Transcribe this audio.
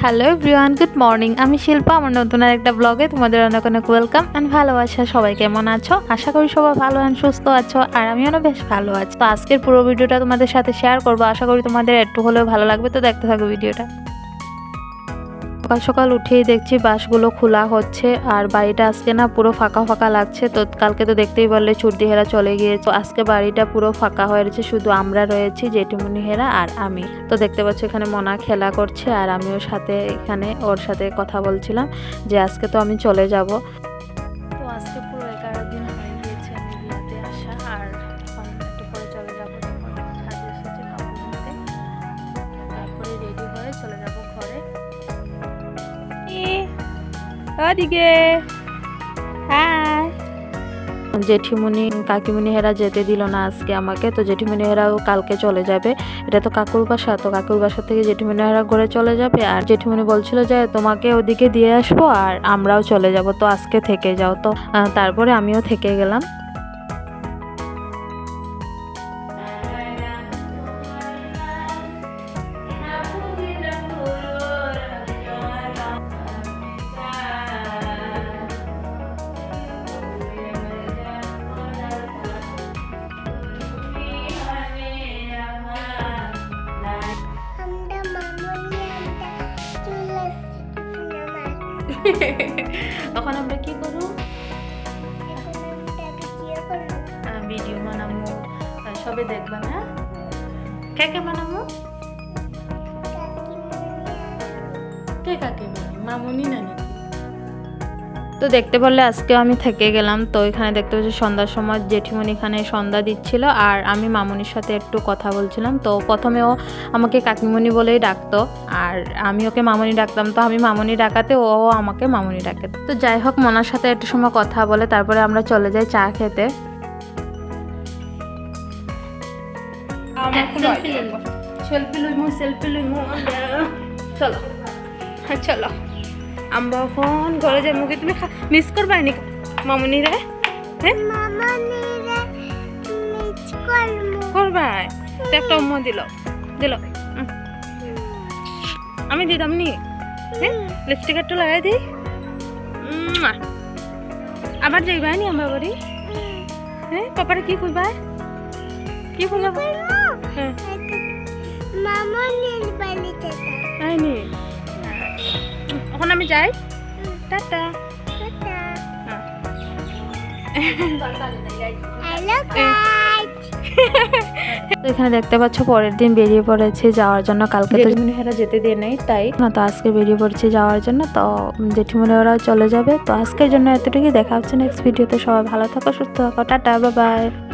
Hello everyone good morning আমি শিল্পা, আমার নতুন আর একটা ব্লগে তোমাদের অনেক অনেক ওয়েলকাম অ্যান্ড ভালোবাসা। সবাই কেমন আছো? আশা করি সবাই ভালো অ্যান্ড সুস্থ আছো, আর আমি অনেক বেশ ভালো আছি। তো আজকের পুরো ভিডিওটা তোমাদের সাথে শেয়ার করব। আশা করি তোমাদের একটু হলেও ভালো লাগবে। তো দেখতে থাকো ভিডিওটা সকাল সকাল উঠেই দেখছি বাসগুলো খোলা হচ্ছে আর বাড়িটা আজকে না পুরো ফাঁকা ফাঁকা লাগছে। তো কালকে তো দেখতেই পারলে হেরা চলে গিয়েছে। আজকে বাড়িটা পুরো ফাঁকা হয়ে রয়েছে, শুধু আমরা রয়েছি হেরা আর আমি। তো দেখতে পাচ্ছ এখানে মনা খেলা করছে আর আমিও সাথে এখানে ওর সাথে কথা বলছিলাম যে আজকে তো আমি চলে যাব। তো আজকে ওদিকে। হাই। জেঠিমুনি, কাকিমুনি হেরা যেতে দিল না আজকে আমাকে, তো জেঠিমুনি হেরাও কালকে চলে যাবে। এটা তো কাকুর বাসা, তো কাকুর বাসা থেকে জেঠিমুনি হেরা ঘরে চলে যাবে। আর জেঠিমুনি বলছিল যে, তোমাকে ওদিকে দিয়ে আসব আর আমরাও চলে যাব, তো আজকে থেকে যাও। তো তারপরে আমিও থেকে গেলাম। তখন আমরা কি করব? ভিডিও বানাবো সবে দেখবা না? কে কে বানাবো কে কাকে মামুনি না নাকি তো দেখতে পারলে আজকে আমি থেকে গেলাম। তো এখানে দেখতে পাচ্ছি সন্ধ্যার সময় জেঠিমণি এখানে সন্ধ্যা দিচ্ছিল আর আমি মামুনির সাথে একটু কথা বলছিলাম। তো প্রথমে ও আমাকে কাকিমণি বলেই ডাকতো আর আমি ওকে মামুনি ডাকতাম। তো আমি মামুনি ডাকাতে ও আমাকে মামুনি ডাকে। তো যাই হোক, মনার সাথে একটু সময় কথা বলে তারপরে আমরা চলে যাই চা খেতে। চলো। হ্যাঁ চলো। আমরা ফোন ঘরে যাই মুখে তুমি মিস করবাই নি মামুনি রে? হ্যাঁ? করব। তো একটা উম্ম দিল। দিল। আমি দিতাম নি হ্যাঁ? লিপস্টিক একটু লাগাই দিই। আবার যাইবা নি আমার বাড়ি। হ্যাঁ? পাপারে কি কইবা কি কইবা হ্যাঁ। মামুনির বাড়িতে আমি যাই টাটা। তো এখানে দেখতে পাচ্ছ পরের দিন বেরিয়ে পড়েছে যাওয়ার জন্য। কালকে তো জেঠিমনিহারা যেতে দিয়ে নেই তাই না তো আজকে বেরিয়ে পড়েছে যাওয়ার জন্য। তো জেঠিমনিহারাও চলে যাবে। তো আজকের জন্য এতটুকুই। দেখা হচ্ছে নেক্সট ভিডিওতে সবাই ভালো থাকো সুস্থ থাকো। Tata bye bye